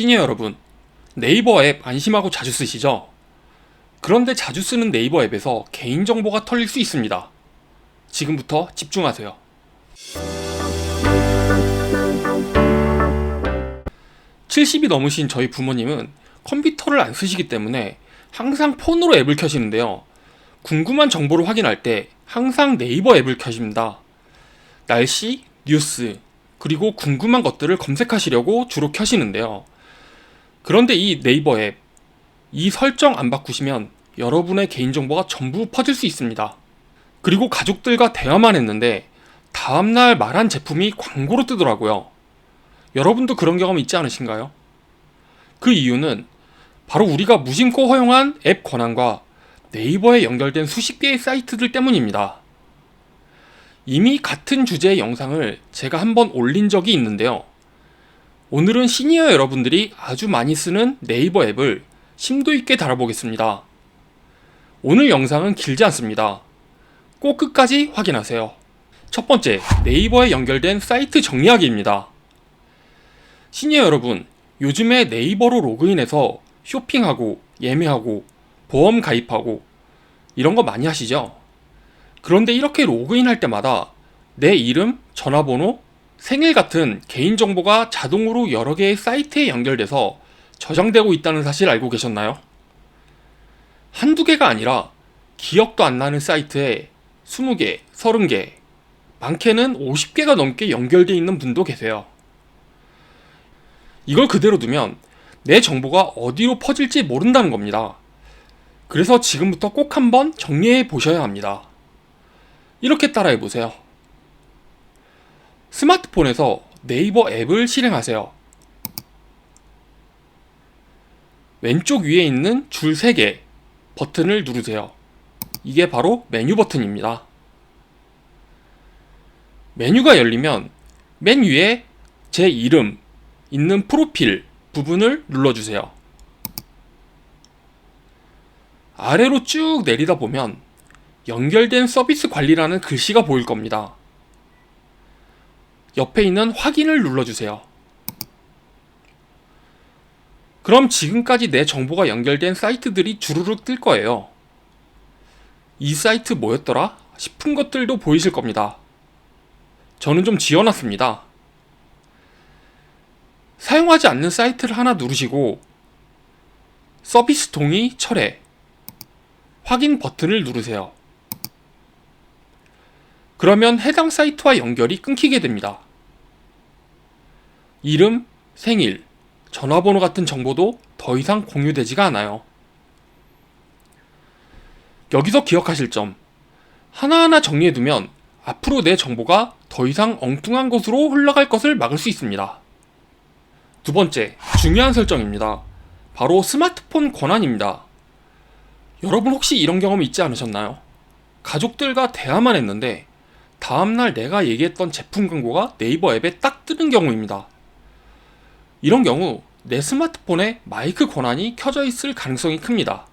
시니어 여러분, 네이버 앱 안심하고 자주 쓰시죠? 그런데 자주 쓰는 네이버 앱에서 개인정보가 털릴 수 있습니다. 지금부터 집중하세요. (70이) 넘으신 저희 부모님은 컴퓨터를 안 쓰시기 때문에 항상 폰으로 앱을 켜시는데요. 궁금한 정보를 확인할 때 항상 네이버 앱을 켜십니다. 날씨, 뉴스, 그리고 궁금한 것들을 검색하시려고 주로 켜시는데요. 그런데 이 네이버 앱, 이 설정 안 바꾸시면 여러분의 개인정보가 전부 퍼질 수 있습니다. 그리고 가족들과 대화만 했는데 다음날 말한 제품이 광고로 뜨더라고요. 여러분도 그런 경험 있지 않으신가요? 그 이유는 바로 우리가 무심코 허용한 앱 권한과 네이버에 연결된 수십 개의 사이트들 때문입니다. 이미 같은 주제의 영상을 제가 한번 올린 적이 있는데요. 오늘은 시니어 여러분들이 아주 많이 쓰는 네이버 앱을 심도 있게 다뤄보겠습니다. 오늘 영상은 길지 않습니다. 꼭 끝까지 확인하세요. 첫 번째, 네이버에 연결된 사이트 정리하기입니다. 시니어 여러분, 요즘에 네이버로 로그인해서 쇼핑하고 예매하고 보험 가입하고 이런 거 많이 하시죠? 그런데 이렇게 로그인할 때마다 내 이름, 전화번호, 생일 같은 개인정보가 자동으로 여러 개의 사이트에 연결돼서 저장되고 있다는 사실 알고 계셨나요? 한두 개가 아니라 기억도 안 나는 사이트에 20개, 30개, 많게는 50개가 넘게 연결되어 있는 분도 계세요. 이걸 그대로 두면 내 정보가 어디로 퍼질지 모른다는 겁니다. 그래서 지금부터 꼭 한번 정리해 보셔야 합니다. 이렇게 따라해 보세요. 스마트폰에서 네이버 앱을 실행하세요. 왼쪽 위에 있는 줄 3개 버튼을 누르세요. 이게 바로 메뉴 버튼입니다. 메뉴가 열리면 맨 위에 제 이름 있는 프로필 부분을 눌러주세요. 아래로 쭉 내리다 보면 연결된 서비스 관리라는 글씨가 보일 겁니다. 옆에 있는 확인을 눌러주세요. 그럼 지금까지 내 정보가 연결된 사이트들이 주르륵 뜰 거예요. 이 사이트 뭐였더라? 싶은 것들도 보이실 겁니다. 저는 좀 지어놨습니다. 사용하지 않는 사이트를 하나 누르시고 서비스 동의 철회 확인 버튼을 누르세요. 그러면 해당 사이트와 연결이 끊기게 됩니다. 이름, 생일, 전화번호 같은 정보도 더 이상 공유되지가 않아요. 여기서 기억하실 점. 하나하나 정리해두면 앞으로 내 정보가 더 이상 엉뚱한 곳으로 흘러갈 것을 막을 수 있습니다. 두 번째, 중요한 설정입니다. 바로 스마트폰 권한입니다. 여러분 혹시 이런 경험 있지 않으셨나요? 가족들과 대화만 했는데 다음날 내가 얘기했던 제품 광고가 네이버 앱에 딱 뜨는 경우입니다. 이런 경우 내 스마트폰에 마이크 권한이 켜져 있을 가능성이 큽니다.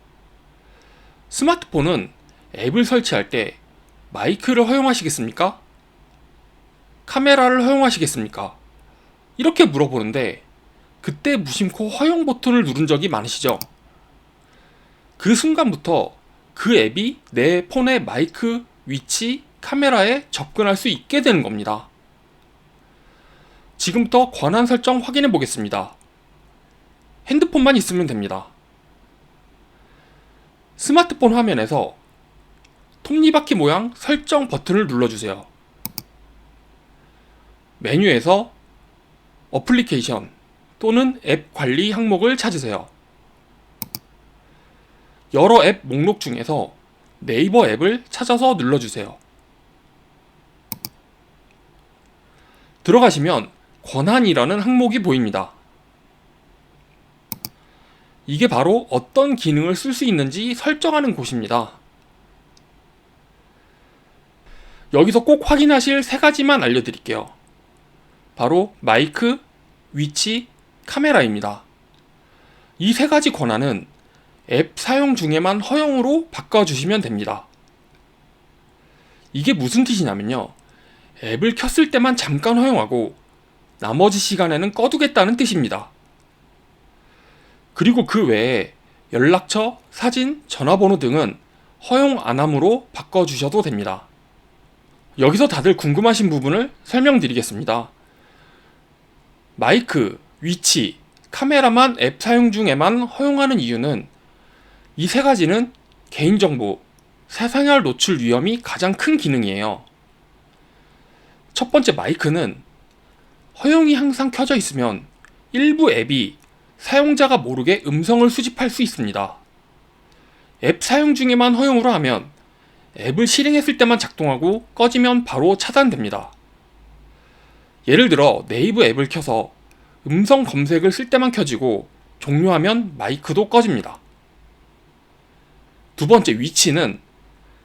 스마트폰은 앱을 설치할 때 마이크를 허용하시겠습니까? 카메라를 허용하시겠습니까? 이렇게 물어보는데 그때 무심코 허용 버튼을 누른 적이 많으시죠? 그 순간부터 그 앱이 내 폰의 마이크, 위치, 카메라에 접근할 수 있게 되는 겁니다. 지금부터 권한 설정 확인해 보겠습니다. 핸드폰만 있으면 됩니다. 스마트폰 화면에서 톱니바퀴 모양 설정 버튼을 눌러주세요. 메뉴에서 어플리케이션 또는 앱 관리 항목을 찾으세요. 여러 앱 목록 중에서 네이버 앱을 찾아서 눌러주세요. 들어가시면 권한이라는 항목이 보입니다. 이게 바로 어떤 기능을 쓸 수 있는지 설정하는 곳입니다. 여기서 꼭 확인하실 세 가지만 알려드릴게요. 바로 마이크, 위치, 카메라입니다. 이 세 가지 권한은 앱 사용 중에만 허용으로 바꿔주시면 됩니다. 이게 무슨 뜻이냐면요. 앱을 켰을 때만 잠깐 허용하고 나머지 시간에는 꺼두겠다는 뜻입니다. 그리고 그 외에 연락처, 사진, 전화번호 등은 허용 안 함으로 바꿔주셔도 됩니다. 여기서 다들 궁금하신 부분을 설명드리겠습니다. 마이크, 위치, 카메라만 앱 사용 중에만 허용하는 이유는 이 세 가지는 개인정보, 사생활 노출 위험이 가장 큰 기능이에요. 첫 번째 마이크는 허용이 항상 켜져 있으면 일부 앱이 사용자가 모르게 음성을 수집할 수 있습니다. 앱 사용 중에만 허용으로 하면 앱을 실행했을 때만 작동하고 꺼지면 바로 차단됩니다. 예를 들어 네이버 앱을 켜서 음성 검색을 쓸 때만 켜지고 종료하면 마이크도 꺼집니다. 두 번째 위치는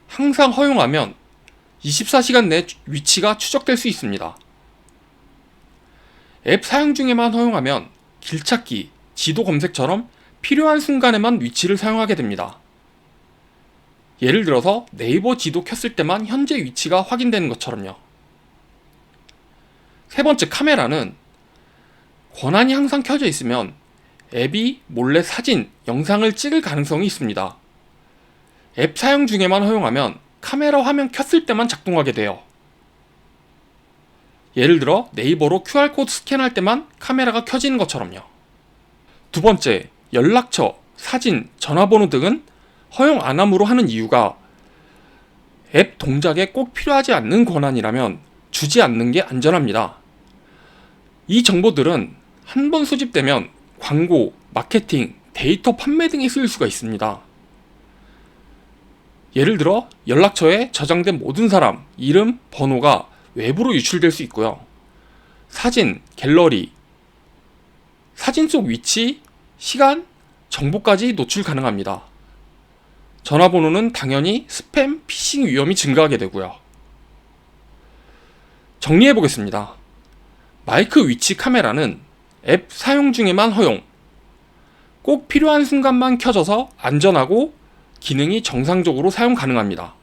항상 허용하면 24시간 내 위치가 추적될 수 있습니다. 앱 사용 중에만 허용하면 길찾기, 지도 검색처럼 필요한 순간에만 위치를 사용하게 됩니다. 예를 들어서 네이버 지도 켰을 때만 현재 위치가 확인되는 것처럼요. 세 번째 카메라는 권한이 항상 켜져 있으면 앱이 몰래 사진, 영상을 찍을 가능성이 있습니다. 앱 사용 중에만 허용하면 카메라 화면 켰을 때만 작동하게 돼요. 예를 들어 네이버로 QR코드 스캔할 때만 카메라가 켜지는 것처럼요. 두 번째, 연락처, 사진, 전화번호 등은 허용 안 함으로 하는 이유가 앱 동작에 꼭 필요하지 않는 권한이라면 주지 않는 게 안전합니다. 이 정보들은 한 번 수집되면 광고, 마케팅, 데이터 판매 등에 쓰일 수가 있습니다. 예를 들어 연락처에 저장된 모든 사람, 이름, 번호가 외부로 유출될 수 있고요. 사진, 갤러리, 사진 속 위치, 시간, 정보까지 노출 가능합니다. 전화번호는 당연히 스팸, 피싱 위험이 증가하게 되고요. 정리해 보겠습니다. 마이크 위치 카메라는 앱 사용 중에만 허용. 꼭 필요한 순간만 켜져서 안전하고 기능이 정상적으로 사용 가능합니다.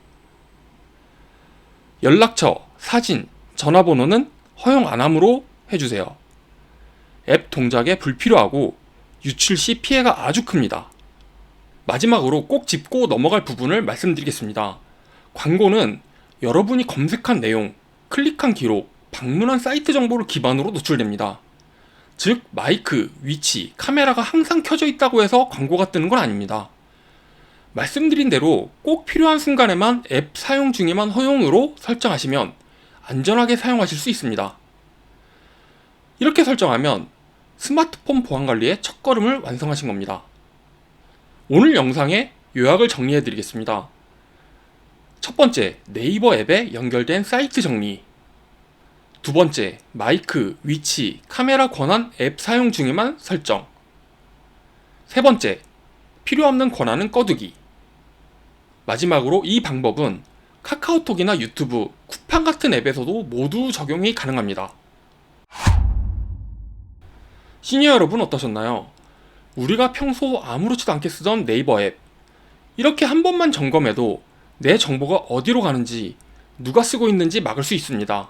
연락처, 사진, 전화번호는 허용 안 함으로 해주세요. 앱 동작에 불필요하고 유출 시 피해가 아주 큽니다. 마지막으로 꼭 짚고 넘어갈 부분을 말씀드리겠습니다. 광고는 여러분이 검색한 내용, 클릭한 기록, 방문한 사이트 정보를 기반으로 노출됩니다. 즉, 마이크, 위치, 카메라가 항상 켜져 있다고 해서 광고가 뜨는 건 아닙니다. 말씀드린 대로 꼭 필요한 순간에만 앱 사용 중에만 허용으로 설정하시면 안전하게 사용하실 수 있습니다. 이렇게 설정하면 스마트폰 보안 관리의 첫 걸음을 완성하신 겁니다. 오늘 영상의 요약을 정리해 드리겠습니다. 첫 번째, 네이버 앱에 연결된 사이트 정리. 두 번째, 마이크, 위치, 카메라 권한 앱 사용 중에만 설정. 세 번째, 필요 없는 권한은 꺼두기. 마지막으로 이 방법은 카카오톡이나 유튜브, 쿠팡 같은 앱에서도 모두 적용이 가능합니다. 시니어 여러분 어떠셨나요? 우리가 평소 아무렇지도 않게 쓰던 네이버 앱. 이렇게 한 번만 점검해도 내 정보가 어디로 가는지, 누가 쓰고 있는지 막을 수 있습니다.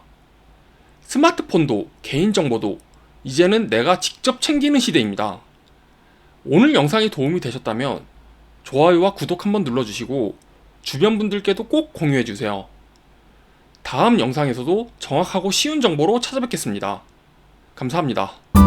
스마트폰도, 개인정보도, 이제는 내가 직접 챙기는 시대입니다. 오늘 영상이 도움이 되셨다면, 좋아요와 구독 한번 눌러주시고, 주변 분들께도 꼭 공유해 주세요. 다음 영상에서도 정확하고 쉬운 정보로 찾아뵙겠습니다. 감사합니다.